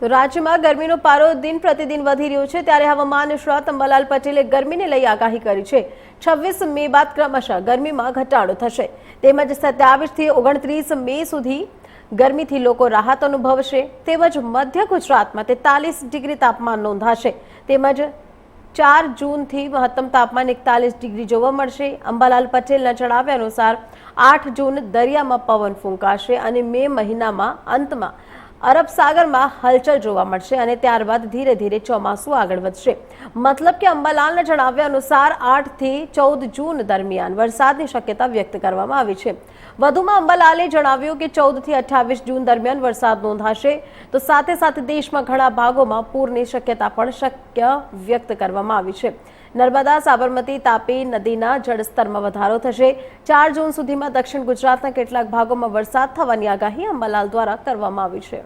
તો રાજ્યમાં ગરમીનો પારો દિન પ્રતિદિન વધી રહ્યો છે. ત્યારે હવામાન નિષ્ણાત અંબાલાલ પટેલે ગરમીને લઈ આગાહી કરી છે. છવ્વીસ મે બાદ ક્રમશઃ ગરમીમાં ઘટાડો થશે. તેમજ સત્યાવીસથી ઓગણત્રીસ મે સુધી ગરમીથી લોકો રાહત અનુભવશે. તેમજ મધ્ય ગુજરાતમાં તેતાલીસ ડિગ્રી તાપમાન નોંધાશે. તેમજ ચાર જૂનથી મહત્તમ તાપમાન એકતાલીસ ડિગ્રી જોવા મળશે. અંબાલાલ પટેલના જણાવ્યા અનુસાર આઠ જૂન દરિયામાં પવન ફૂંકાશે અને મે મહિનામાં અંતમાં અરબ સાગરમાં હલચલ જોવા મળશે અને ત્યારબાદ ધીરે ધીરે ચોમાસું આગળ વધશે. મતલબ કે અંબાલાલના જણાવ્યા અનુસાર આઠથી ચૌદ જૂન દરમિયાન વરસાદની શક્યતા વ્યક્ત કરવામાં આવી છે. વધુમાં અંબાલાલે જણાવ્યું કે ચૌદથી અઠ્ઠાવીસ જૂન દરમિયાન વરસાદ નોંધાશે, તો સાથે સાથે દેશમાં ઘણા ભાગોમાં પૂરની શક્યતા પણ શક્ય વ્યક્ત કરવામાં આવી છે. નર્મદા, સાબરમતી, તાપી નદીના જળસ્તરમાં વધારો થશે. ચાર જૂન સુધીમાં દક્ષિણ ગુજરાતના કેટલાક ભાગોમાં વરસાદ થવાની આગાહી અંબાલાલ દ્વારા કરવામાં આવી છે.